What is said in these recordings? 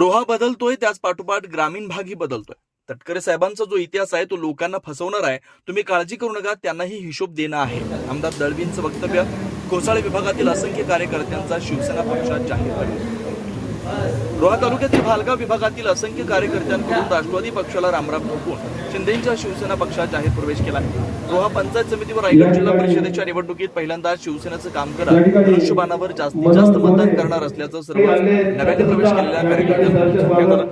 रोहा बदलतोय त्याच पाठोपाठ ग्रामीण भागही बदलतोय. तटकरे साहेबांचा जो इतिहास आहे तो लोकांना फसवणार आहे तुम्ही काळजी करू नका त्यांनाही हिशोब देणं आहे. आमदार दळवींचं वक्तव्य कोसाळे विभागातील असंख्य कार्यकर्त्यांचा शिवसेना पक्षात जाहीर प्रवेश रोहा तालुक्यातील भालगाव विभागातील असंख्य कार्यकर्त्यांकडून राष्ट्रवादी पक्षाला रामराम ठोकून शिंदेच्या शिवसेना पक्षात जाहीर प्रवेश केला. रोहा पंचायत समितीवर रायगड जिल्हा परिषदेच्या निवडणुकीत पहिल्यांदा शिवसेनेचं काम करत धनुष्यबाणावर जास्तीत जास्त मतदान करणार असल्याचं सर्व नव्याने प्रवेश केलेल्या कार्यकर्त्यांकडून आलं.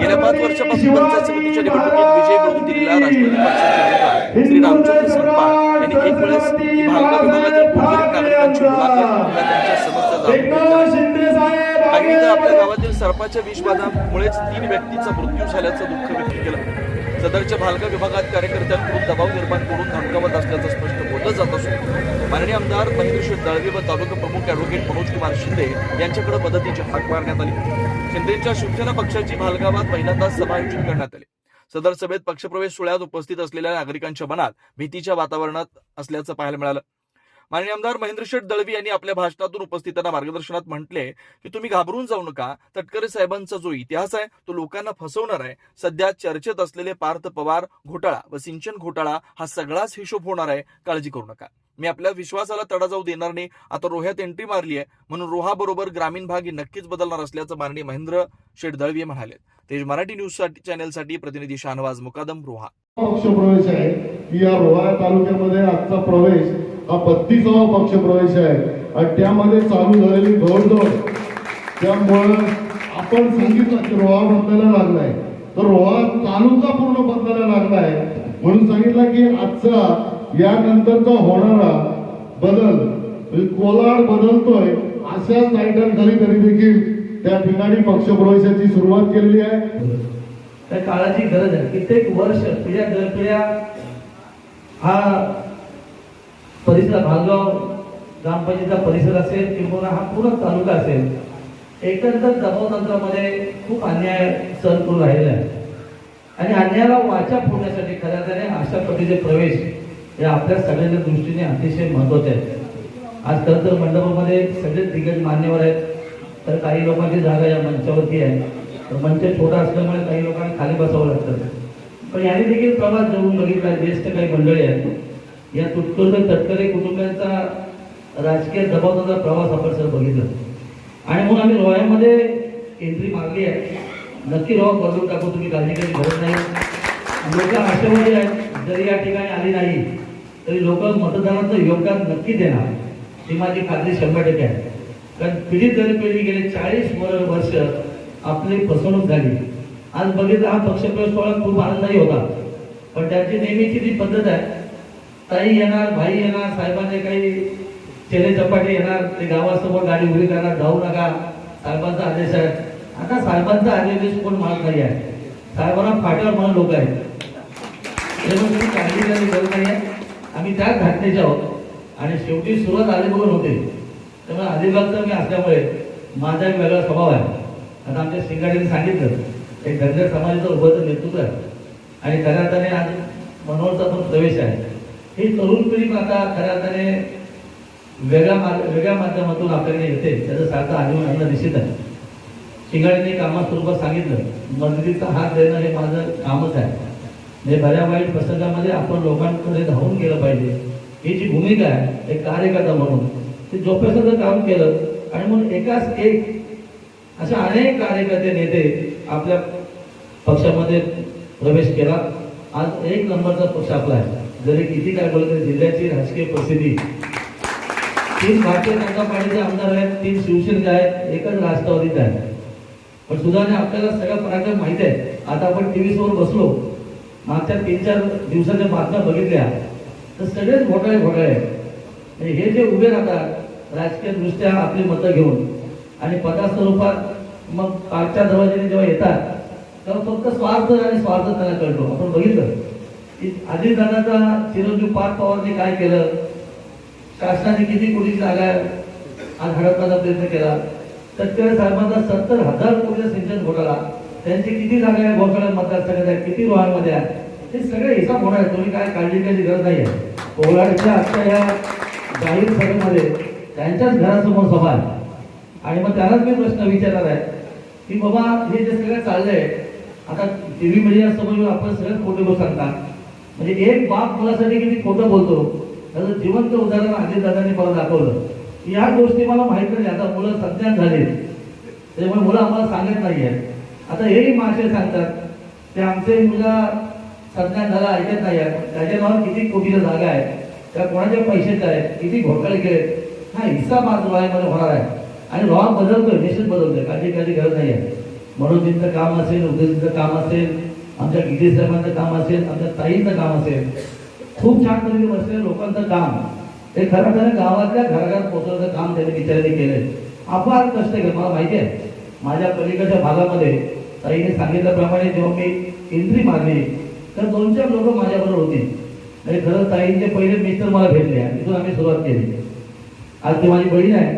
गेल्या पाच वर्षापासून पंचायत समितीच्या निवडणुकीत विजय मिळवून दिलेला राष्ट्रवादी पक्षाचे श्री रामचंद्र सिंगपाळ यांनी एक वेळेस भालगाव विभागातील नागरिकांची मुलाखत त्यांच्या समस्या जाणून आपल्या गावातील सर्पाच्या विषबाधामुळेच तीन व्यक्तीचा मृत्यू झाल्याचं दुःख व्यक्त केलं. सदरच्या भालका विभागात कार्यकर्त्यांकडून दबाव निर्माण करून धमकावत असल्याचं स्पष्ट बोललं जात असून माननीय आमदार महेंद्रशेठ दळवी व तालुका प्रमुख ऍडव्होकेट मनोज कुमार शिंदे यांच्याकडे मदतीची हाक मारण्यात आली. शिंदेच्या शिवसेना पक्षाची भालगावात पहिल्यांदाच सभा आयोजित करण्यात आली. सदर सभेत पक्षप्रवेश सोहळ्यात उपस्थित असलेल्या नागरिकांच्या मनात भीतीच्या वातावरणात असल्याचं पाहायला मिळालं. माननीय आमदार महेंद्रशेठ दळवी यांनी आपल्या भाषणातून उपस्थितांना मार्गदर्शनात म्हटले की तुम्ही घाबरून जाऊ नका. तटकरे साहेबांचा जो इतिहास आहे तो लोकांना फसवणार आहे. सध्या चर्चेत असलेले पार्थ पवार घोटाळा व सिंचन घोटाळा हा सगळाच हिशोब होणार आहे. काळजी करू नका. मी आपल्या विश्वासाला तडा जाऊ देणार नाही. आता रोह्यात एंट्री मारली आहे. म्हणून रोहा बरोबर ग्रामीण भाग ही नक्कीच बदलणार असल्याचं माननीय महेंद्र शेठ दळवी म्हणाले. तेज मराठी न्यूजसाठी चॅनेलसाठी प्रतिनिधी शाहनवाज मुकादम रोहा. पक्ष प्रवेश आहे. की या रोहा तालुक्यामध्ये आजचा प्रवेश हा बत्तीसावा पक्ष प्रवेश आहे. आणि त्यामध्ये चालू झालेली घोडदौड त्यामुळं आपण सांगितलं की रोहा बदलायला लागलाय. तर रोहा तालुका पूर्ण बदलायला लागलाय. म्हणून सांगितलं की आजचा यानंतरचा होणारा बदल म्हणजे कोलाड बदलतोय अशाच टायटल खाली तरी देखील त्या ठिकाणी पक्ष प्रवेशाची सुरुवात केलेली आहे. त्या काळाची गरज आहे. कित्येक वर्ष पिढ्या दर पिढ्या हा परिसर भालगाव ग्रामपंचायतीचा परिसर असेल किंवा हा पूर्ण तालुका असेल एकंदर दबाव तंत्रामध्ये खूप अन्याय सहन करून राहिलेला आहे. आणि अन्यायाला वाचा फोडण्यासाठी खऱ्या तर अशा पद्धतीचे प्रवेश हे आपल्या सगळ्यांच्या दृष्टीने अतिशय महत्त्वाचे आहेत. आज खरं तर मंडपामध्ये सगळे दिग्गज मान्यवर आहेत तर काही लोकांची जागा या मंचावरती आहे. तर मंच छोटा असल्यामुळे काही लोकांना खाली बसावं लागतं. पण याने देखील प्रवास जवळून बघितला ज्येष्ठ काही मंडळी आहेत या तुटकुंड तटकरे कुटुंबियांचा राजकीय दबावाचा प्रवास आपण सर बघितला. आणि म्हणून आम्ही रोह्यामध्ये एंट्री मागली आहे. नक्की रोहा बदलून टाकू तुम्ही काळजी काही गरज नाही. लोक आशावादी आहेत. जरी या ठिकाणी आली नाही तरी लोक मतदानाचं योगदान नक्की देणार. ही माझी खात्री शंभर टक्के आहे. कारण पिढी दर पिढी गेले चाळीस वर्ष आपली फसवणूक झाली. आज बघितलं हा पक्षप्रवेश सोहळा खूप आनंदाही होता. पण त्यांची नेहमीची जी पद्धत आहे ताई येणार भाई येणार साहेबांचे काही चेले चपाटे येणार ते गावासमोर गाडी उभी करणार जाऊ नका. साहेबांचा आदेश आहे. आता साहेबांचा आदेश कोण मानत नाही आहे? साहेबांना फाट्यावर म्हणून लोक आहेत. काळजी करायची गरज नाही आहे. आम्ही त्याच घटनेचे आहोत. आणि शेवटी सुरुवात अलिबागून होते. त्यामुळे अलिबागचा मी असल्यामुळे माझा एक वेगळा स्वभाव आहे. आता आमच्या सिंगाडीने सांगितलं एक धनगर समाजाचं उभं नेतृत्व आहे. आणि खऱ्या आज मनोहरचा पण प्रवेश आहे. ही तरुण पिढी आता खऱ्या अर्थाने वेगळ्या मार्ग वेगळ्या माध्यमातून आपल्याकडे येते. त्याचं सारखं आढळून आणणं निश्चित आहे. शिंगाडीने कामा स्वरूपात सांगितलं मदतीचा हात देणं हे माझं कामच आहे. म्हणजे बऱ्या वाईट प्रसंगामध्ये आपण लोकांकडे धावून गेलं पाहिजे. ही जी भूमिका आहे एक कार्यकर्ता म्हणून ते जोपासाचं काम केलं आणि म्हणून एकाच एक अशा अनेक कार्यकर्ते नेते आपल्या पक्षामध्ये प्रवेश केला. आज एक नंबरचा पक्ष आपला आहे. जरी किती काय बोलत जिल्ह्याची राजकीय परिस्थिती. तीन भारतीय जनता पार्टीचे आमदार आहेत तीन शिवसेनेचे आहेत एकच राष्ट्रवादीचे आहे पण सुधाने आपल्याला सगळ्या पराक्रम माहीत आहे आता आपण टीव्ही समोर बसलो मागच्या तीन चार दिवसाच्या बातम्या बघितल्या तर सगळेच घोटाळे घोटाळे आहेत. हे जे उभे राहतात राजकीयदृष्ट्या आपली मतं घेऊन आणि पदास्वरूपात मग पाचच्या दरवाजाने जेव्हा येतात कारण फक्त स्वार्थ आणि स्वार्थ त्यांना कळतो आपण बघितलं. की अजितदादाचा चिरंजीव पार्थ पवारने काय केलं? शासनाने किती कोटी जागा आज हडपण्याचा प्रयत्न केला. तटकरे साहेबांचा सत्तर हजार कोटीचा सिंचन घोटाळा. त्यांची किती जागा या घोटाळ्या मतदारसंघात? आहे किती रोहांमध्ये आहे? हे सगळे हिसाब होणार आहे. तुम्ही काय काळजी घ्यायची गरज नाही आहे कोलाडच्या आजच्या या जाहीर सभेमध्ये त्यांच्याच घरासमोर सभा आहे. आणि मग त्यालाच मी प्रश्न विचारणार आहे. की बाबा हे जे सगळं चाललंय आता टीव्ही मीडिया समोर आपण सगळं खोटे लोक सांगतात म्हणजे एक बाप मुलासाठी किती खोटं बोलतो त्याचं जिवंत उदाहरण अजित दादाने मला दाखवलं. या गोष्टी मला माहीत नाही आता मुलं संज्ञान झाली त्याच्यामुळे मुलं आम्हाला सांगत नाही आहेत आता हेही मासे सांगतात ते आमचे मुलगा संज्ञान झाला ऐकत नाही त्याच्या नावावर किती कोटीच्या जागा आहे. त्या कोणाच्या पैशाच्या आहेत? किती घोटाळे केले हा हिस्सा मात्र मला होणार आहे. आणि रॉ बदलतोय निश्चित बदलतोय. काळजी काळजी गरज नाही आहे मनोजींचं काम असेल उदयजींचं काम असेल आमच्या गिरी साहेबांचं काम असेल आमच्या ताईंचं काम असेल खूप छान पद्धतीने बसलेलं लोकांचं काम. ते खरं खरं गावातल्या घराघरात पोहोचवण्याचं काम त्यांनी बिचारांनी केलंय. अपार कष्ट केलं. मला माहिती आहे माझ्या पलीकडच्या भागामध्ये ताईने सांगितल्याप्रमाणे जेव्हा मी एंट्री मारली तर दोन चार लोक माझ्याबरोबर होती. आणि खरं ताईंचे पहिले मित्र मला भेटले आणि तिथून आम्ही सुरुवात केली. आज ती माझी बहीण आहे.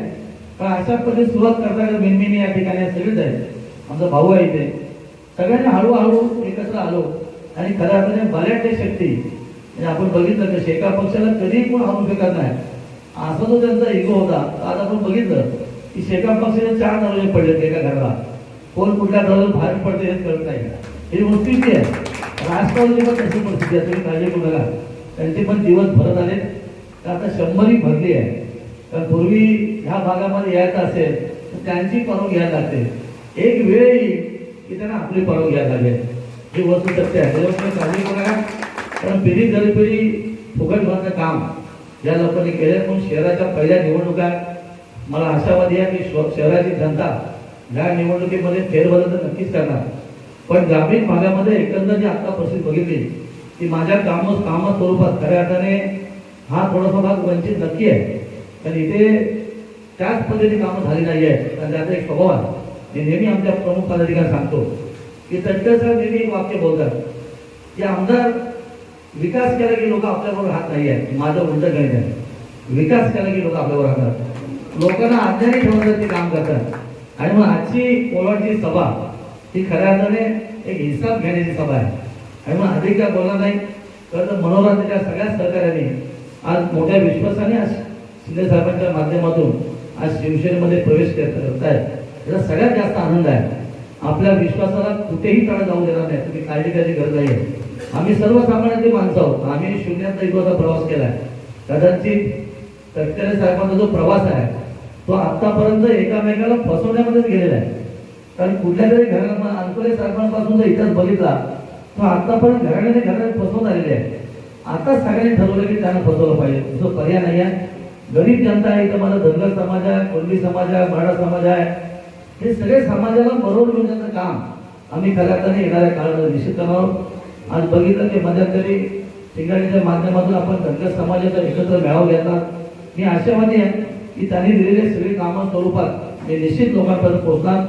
पण अशा पद्धतीने सुरुवात करता मिनमिनी मेनमेनी या ठिकाणी सगळेच आहे आमचा भाऊ आहे इथे. सगळ्यांनी हळूहळू एकत्र आलो. आणि खऱ्या अर्थाने बऱ्याचशा शक्ती म्हणजे आपण बघितलं की शेका पक्षाला कधीही कोण हरू शकत नाही. असा जो त्यांचा इगो होता. आज आपण बघितलं की शेका पक्षाने चार दरवाजे पडलेत एका घराला. कोण कुठल्या दरवाजे बाहेर पडते हे कळत नाही. ही गोष्टी आहे. राष्ट्रवादी पण तशी परिस्थिती आहे. तुम्ही काळजी करू नका. त्यांचे पण दिवस भरत आले तर आता शंभरी भरली आहे. कारण पूर्वी ह्या भागामध्ये यायचं असेल तर त्यांची परवानगी घ्यायला लागते. एक वेळ येईल की त्यांना आपली पाळून घ्यायला लागेल. हे वस्तू सत्य आहे त्याच्यामुळे तुम्ही काळजी करू. कारण पिढी दर पिढी फुकट भरणं काम. या लोकांनी केलं म्हणून शहराच्या पहिल्या निवडणुका मला आशावादी आहे की शहराची जनता या निवडणुकीमध्ये फेरबदल तर नक्कीच करणार. पण ग्रामीण भागामध्ये एकंदर जी आता परिस्थिती बघितली की माझ्या काम काम स्वरूपात खऱ्या अर्थाने हा थोडासा भाग वंचित नक्की आहे. कारण इथे त्याच पद्धतीने कामं झाली नाही आहेत कारण त्याचा एक स्वभाव आहे. मी नेहमी आमच्या प्रमुख पदाधिकारी सांगतो. की त्यांच्यासह नेहमी एक वाक्य बोलतात. की आमदार विकास केला की लोक आपल्याबरोबर राहत नाही आहेत. माझं उलट गणित आहे. विकास केला की लोक आपल्याबरोबर राहतात लोकांना आज्ञाने ठेवण्याचं ते काम करतात. आणि मग आजची कोलाडची सभा ही खऱ्या अर्थाने एक हिसाब घेण्याची सभा आहे. आणि मग अधिक काय बोलणार नाही. तर मनोरंजनाच्या सगळ्या सहकार्याने आज मोठ्या विश्वासाने आज शिंदे साहेबांच्या माध्यमातून आज शिवसेनेमध्ये प्रवेश करत आहेत त्याचा सगळ्यात जास्त आनंद आहे. आपल्या विश्वासाला कुठेही तडा जाऊ देणार नाही. तुम्ही काळजी करायची गरज नाही आहे आम्ही सर्वसामान्यांची माणसं आहोत. आम्ही शून्यात इथं प्रवास केलाय. कदाचित तटकरे साहेबांचा जो प्रवास आहे तो आतापर्यंत एकामेकाला फसवण्यामध्येच गेलेला आहे. कारण कुठल्या तरी घराला अंकोले साहेबांपासून जर इतिहास बघितला तो आतापर्यंत घराण्याने घराने फसवून आलेले आहे आता सगळ्यांनी ठरवलं की त्यांना फसवलं पाहिजे. जो पर्याय नाही आहे गरीब जनता आहे इथं. माझा धनगर समाज आहे कोल्ही समाज आहे मराठा समाज आहे. हे सगळे समाजाला बरोबर मिळण्याचं काम आम्ही खऱ्या येणाऱ्या काळात निश्चित करणार आज बघितलं की मध्यंतरी ठिकाणीच्या माध्यमातून आपण धनगर समाजाचा एकत्र मेळावा घेतला. मी आशावादी आहे की त्यांनी दिलेले सगळे कामं स्वरूपात हे निश्चित लोकांपर्यंत पोहोचणार.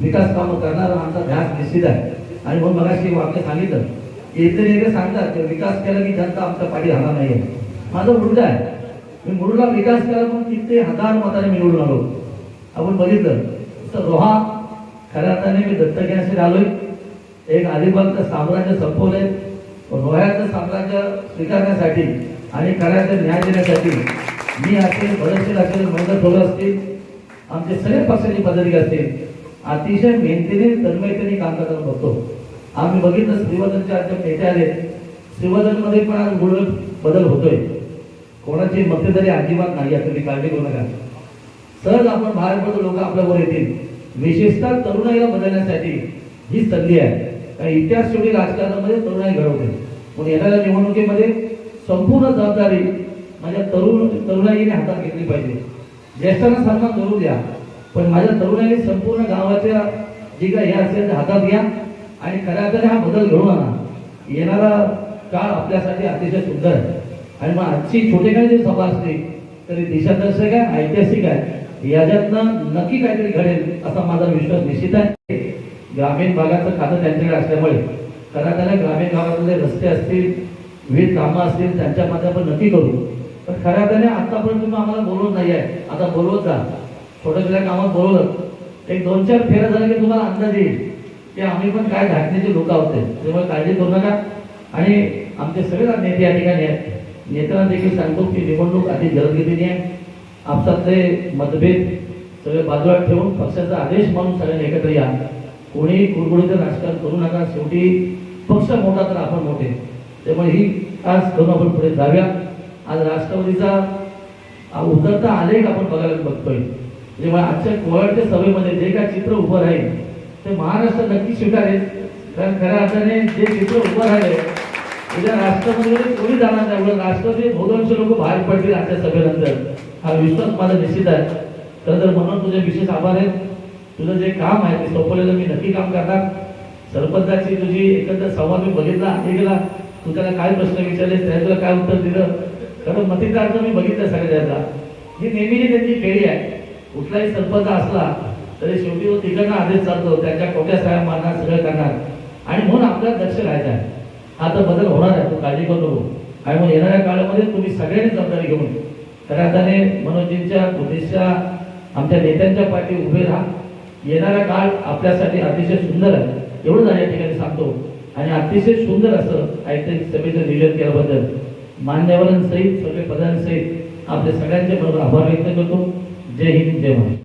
विकास कामं करणार आमचा ध्यास निश्चित आहे. आणि म्हणून मगाशी एक वाक्य सांगितलं. की इथे सांगतात की विकास केला की जनता आमच्या पाठी राहणार नाही माझं मुलगा आहे. मी मुरुडला विकास केला म्हणून किती हजार मताने निवडून आलो. आपण बघितलं. तर रोहा. खऱ्या अर्थाने मी दत्तक घेण्यासाठी आलोय. एक अलिबागचं साम्राज्य संपवलंय. रोह्याचं साम्राज्य स्वीकारण्यासाठी आणि खऱ्या न्याय देण्यासाठी मी असेल बदलशील असेल मंगल ठोर असतील आमचे सगळे पक्षाचे पदाधिकारी असतील अतिशय मेहनतीने तन्मयतेने काम करताना बघतो. आम्ही बघितलं श्रीवर्धनचे अध्यक्ष नेते आले. श्रीवर्धनमध्ये पण आज गुळ बदल होतोय. कोणाची मक्तेदारी अजिबात नाही आहे मी काळजी करू नका. सहज आपण बाहेर पडतो लोक आपल्यावर येतील. विशेषतः तरुणाईला बदलण्यासाठी ही संधी आहे. कारण इतिहास शेवटी राजकारणामध्ये तरुणाई घडवते. पण येणाऱ्या निवडणुकीमध्ये संपूर्ण जबाबदारी माझ्या तरुण तरुणाईने हातात घेतली पाहिजे. ज्येष्ठांना सन्मान करू द्या. पण माझ्या तरुणाईने संपूर्ण गावाच्या जी काही हे असेल ते हातात घ्या. आणि खऱ्या अर्थाने हा बदल घडवून आणा. येणारा काळ आपल्यासाठी अतिशय सुंदर आहे. आणि मग आजची छोटेखानी जी सभा असते तरी दिशादर्शक आहे ऐतिहासिक आहे. याच्यातनं नक्की काहीतरी घडेल असा माझा विश्वास निश्चित आहे. ग्रामीण भागाचं खातं त्यांच्याकडे असल्यामुळे खरं त्याला ग्रामीण भागातले रस्ते असतील विविध कामं असतील त्यांच्या माध्यमातून नक्की करू. पण खऱ्या त्याने आतापर्यंत तुम्ही आम्हाला बोलवत नाही आहे. आता बोलवत जा. छोट्या छोट्या कामात बोलवलं. एक दोन चार फेऱ्या झाल्या की तुम्हाला अंदाज येईल. की आम्ही पण काय धाटण्याचे लोक आहोत त्यामुळे काळजी करू नका. आणि आमचे सगळे नेते या ठिकाणी आहेत. नेत्यांना देखील सांगतो की निवडणूक आधी जलदगतीने आहे. आपसातले मतभेद सगळे बाजूला ठेवून पक्षाचा आदेश म्हणून सगळ्यांनी एकत्र या. कोणी कुरगुडीचं राजकारण करू नका. शेवटी पक्ष मोठा तर आपण मोठे. त्यामुळे ही आज करून आपण पुढे जाऊया. आज राष्ट्रवादीचा उतरता आलेख आपण बघायला बघतोय. जेव्हा आजच्या कोवळच्या सभेमध्ये जे काय चित्र उभं राहील ते महाराष्ट्र नक्की स्वीकारेल. कारण खऱ्या अर्थाने जे चित्र उभं राहिले उद्या राष्ट्रपतीमध्ये कोणी जाणार नाही? एवढं राष्ट्रपती बहुतांश लोक बाहेर पडतील आजच्या सभेनंतर. हा विश्वास माझा निश्चित आहे. खरं तर म्हणून तुझे विशेष आभार आहेत. तुझं जे काम आहे ते सोपवलेलं मी नक्की काम करणार. सरपंचाची तुझी एकंदर संवाद मी बघितला गेला. तू त्याला काय प्रश्न विचारले त्याला तुला काय उत्तर दिलं? कारण अर्थ मी बघितलं सगळ्यांना. ही नेहमीची त्यांची खेळी आहे. कुठलाही सरपंच असला तरी शेवटी तो तिकडनं आदेश चालतो त्याच्या कोट्या साहेब मारणार सगळं करणार. आणि म्हणून आपल्याला लक्ष राहायचं आहे. आता बदल होणार आहे तू काळजी करू नको. आणि मग येणाऱ्या काळामध्ये तुम्ही सगळ्यांनी जबाबदारी घेऊन खऱ्या अर्थाने मनोजींच्या उद्देशा आमच्या नेत्यांच्या पाठी उभे राहा. येणारा काळ आपल्यासाठी अतिशय सुंदर आहे. एवढंच या ठिकाणी सांगतो. आणि अतिशय सुंदर असं ऐतिहासिक सभेचं नियोजन केल्याबद्दल मान्यवरांसहित सगळे पदांसहित आपल्या सगळ्यांचे बरोबर आभार व्यक्त करतो. जय हिंद जय महाराष्ट्र.